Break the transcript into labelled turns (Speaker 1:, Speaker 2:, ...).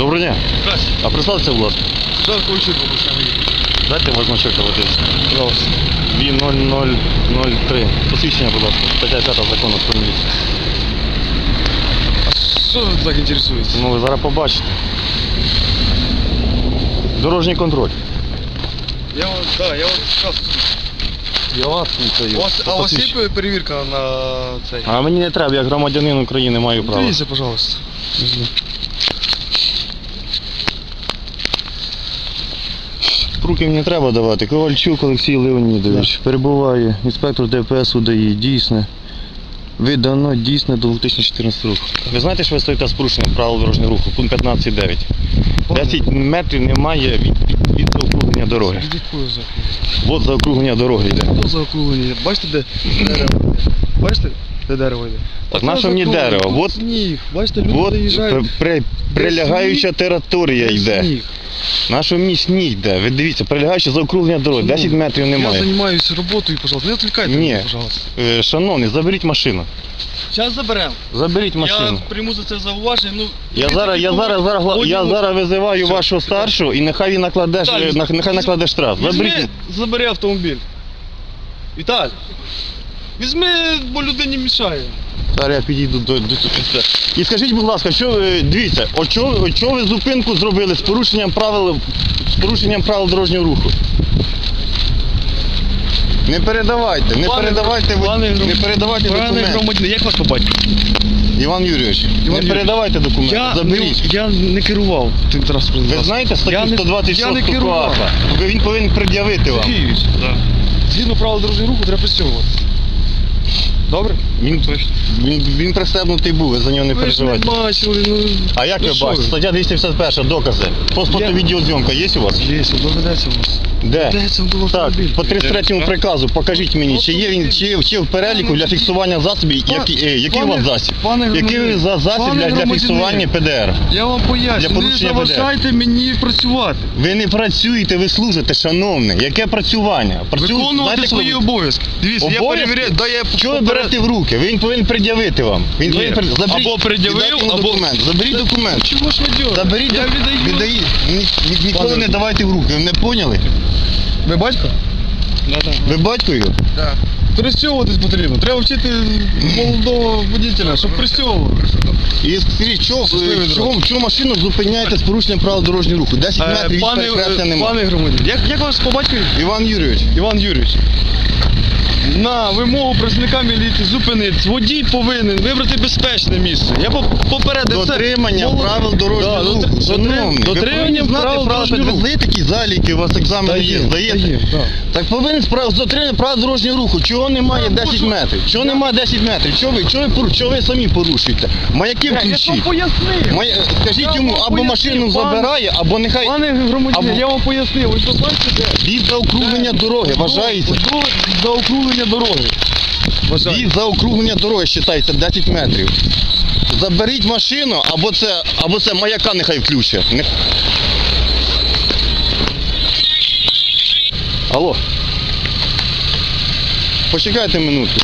Speaker 1: Доброго дня.
Speaker 2: Здрасте.
Speaker 1: А представте, будь ласка.
Speaker 2: Жан Ковальчук, обласна.
Speaker 1: Дайте ваш значок телефон.
Speaker 2: Пожалуйста.
Speaker 1: 0003. Посвідчення, будь ласка. Стаття 5 закону про міліцію.
Speaker 2: А що ви так інтересуєтесь?
Speaker 1: Ну, ви зараз побачите. Дорожній контроль.
Speaker 2: Я вам, да, я вам сказав.
Speaker 1: Я вас слухаю.
Speaker 2: У вас, а у вас є перевірка на цей?
Speaker 1: А мені не треба, як громадянин України маю право.
Speaker 2: Дивіться, пожалуйста.
Speaker 1: Руки мені треба давати. Ковальчук Олексій Леонідович. Перебуває інспектор ДПС УДАІ. Дійсне. Видано дійсне до 2014 року. Ви знаєте, що ви стоїте з порушенням правил дорожнього руху? Пункт 15.9. 10 метрів немає від, від, від заокруглення дороги.
Speaker 2: Дякую за
Speaker 1: От заокруглення дороги йде.
Speaker 2: Бачите, де дерево? Бачите, де дерево йде?
Speaker 1: Так на що мені дерево?
Speaker 2: Тут
Speaker 1: Вот-
Speaker 2: сніг. Бачите, люди
Speaker 1: От
Speaker 2: заїжджають.
Speaker 1: при, прилягаюча територія йде.
Speaker 2: сніг?
Speaker 1: На що мені сніг йде? Ви дивіться, прилягаюча заокруглення дороги. 10 метрів
Speaker 2: Я
Speaker 1: немає.
Speaker 2: займаюся роботою, пожалуйста. Не відвлекайте
Speaker 1: Ні.
Speaker 2: мене, пожалуйста.
Speaker 1: Е, Шановний, заберіть машину.
Speaker 2: Зараз заберемо.
Speaker 1: Заберіть машину.
Speaker 2: Я прийму за це зауваження. Ну,
Speaker 1: Я
Speaker 2: ви
Speaker 1: зараз,
Speaker 2: такі
Speaker 1: я зараз, зараз, гла- я зараз визиваю
Speaker 2: Все,
Speaker 1: вашого старшого і нехай він накладе, ж-
Speaker 2: Віталій,
Speaker 1: нехай накладе штраф.
Speaker 2: Візьми, забери автомобіль. Віталь. Візьми, бо людині мішає.
Speaker 1: Зараз я підійду до, до цього. І скажіть, будь ласка, що ви дивіться, от чого, ви зупинку зробили з порушенням правил з порушенням правил дорожнього руху? Не передавайте, не
Speaker 2: Пане-
Speaker 1: передавайте, ви-
Speaker 2: пане гром-
Speaker 1: не передавайте
Speaker 2: Пане
Speaker 1: документи.
Speaker 2: громадянин, як вас по?
Speaker 1: Іван Юрійович, не
Speaker 2: Юрійович,
Speaker 1: передавайте документи,
Speaker 2: Я
Speaker 1: заберіть.
Speaker 2: не, я не керував тим транспортним
Speaker 1: Ви
Speaker 2: засобом.
Speaker 1: знаєте
Speaker 2: Я
Speaker 1: статтю
Speaker 2: не-
Speaker 1: 126
Speaker 2: я не керував.
Speaker 1: КУАПа? Він повинен пред'явити вам.
Speaker 2: Сергійович, згідно правил дорожнього руху треба пристягувати. Добре?
Speaker 1: Він, він, він пристебнутий був, ви за нього не
Speaker 2: Ви ж не бачили, ну...
Speaker 1: А як
Speaker 2: ну
Speaker 1: ви бачите? Стаття 251, докази.
Speaker 2: Я-
Speaker 1: відеозйомка є у вас?
Speaker 2: Є, доведеться у нас.
Speaker 1: Де?
Speaker 2: Доведеться до
Speaker 1: Так,
Speaker 2: автомобіля.
Speaker 1: по 33 приказу покажіть мені, чи є він чи, чи в переліку для фіксування засобів,
Speaker 2: Пан-
Speaker 1: які, е, який у
Speaker 2: пане-
Speaker 1: вас засіб?
Speaker 2: пане
Speaker 1: Який
Speaker 2: громадянин,
Speaker 1: за засіб
Speaker 2: пане
Speaker 1: для, для
Speaker 2: громадянин.
Speaker 1: фіксування ПДР?
Speaker 2: Я вам
Speaker 1: Для
Speaker 2: поясню, не
Speaker 1: порушення ПДР.
Speaker 2: заважайте мені працювати.
Speaker 1: Ви не працюєте, ви служите, шановний. Яке працювання? Працю...
Speaker 2: Виконувати
Speaker 1: знаєте,
Speaker 2: свої
Speaker 1: коли-
Speaker 2: обов'язки. Дивіться, я
Speaker 1: Обов'язки?
Speaker 2: перевіряю, да я
Speaker 1: Що ви берете в руки? Він повинен пред'явити вам. Він
Speaker 2: Ні.
Speaker 1: повинен пред- заберіть-
Speaker 2: Або пред'явив,
Speaker 1: віддайте йому
Speaker 2: або-
Speaker 1: документ. Заберіть документ.
Speaker 2: Чого ж ви ділите?
Speaker 1: Заберіть
Speaker 2: я
Speaker 1: док-
Speaker 2: віддаю.
Speaker 1: віддаї- ні- ні- Ніколи
Speaker 2: Пане-
Speaker 1: не давайте в руки. Ви не поняли?
Speaker 2: Ви батько?
Speaker 1: Ви батько його?
Speaker 2: Так. Пристьовуватись потрібно. Треба вчити молодого водителя, щоб пристьовував.
Speaker 1: І скажіть, чого,
Speaker 2: дороги.
Speaker 1: чого, чого машину зупиняєте з порушенням правил дорожнього руху? 10
Speaker 2: Е,
Speaker 1: метрів
Speaker 2: пане,
Speaker 1: їх перехрестя
Speaker 2: е,
Speaker 1: немає.
Speaker 2: пане громадян, як, як вас по батькові?
Speaker 1: Іван Юрійович,
Speaker 2: Іван Юрійович. На вимогу працівника міліції зупинитись. Водій повинен вибрати безпечне місце. Я попередив це.
Speaker 1: дотримання
Speaker 2: Молод-
Speaker 1: правил дорожнього
Speaker 2: Да,
Speaker 1: руху.
Speaker 2: дотри-
Speaker 1: Шановний, ви
Speaker 2: дотримання
Speaker 1: повинні знати
Speaker 2: правил дорожнього руху.
Speaker 1: Ви такі заліки, у вас екзамен
Speaker 2: Та
Speaker 1: є,
Speaker 2: є,
Speaker 1: здаєте?
Speaker 2: та є, да.
Speaker 1: Так повинен справ... дотримання правил дорожнього руху. Чого немає
Speaker 2: Я
Speaker 1: 10
Speaker 2: можу-
Speaker 1: метрів? Чого немає 10 метрів? Чого ви, чого ви, пору- чого ви самі порушуєте? Маяки
Speaker 2: Я, ж вам
Speaker 1: включіть.
Speaker 2: пояснив.
Speaker 1: Має... Скажіть йому,
Speaker 2: вам
Speaker 1: або
Speaker 2: пояснив,
Speaker 1: машину
Speaker 2: пане-
Speaker 1: забирає, або нехай
Speaker 2: Пане громадянин,
Speaker 1: Або-
Speaker 2: я вам пояснив. Ось ви бачите,
Speaker 1: від заокруглення дороги, вважається.
Speaker 2: До, до округлення дороги.
Speaker 1: Від заокруглення дороги вважається 10 метрів. Заберіть машину, або це, або це маяка нехай включить. Не... Алло. Почекайте минутку.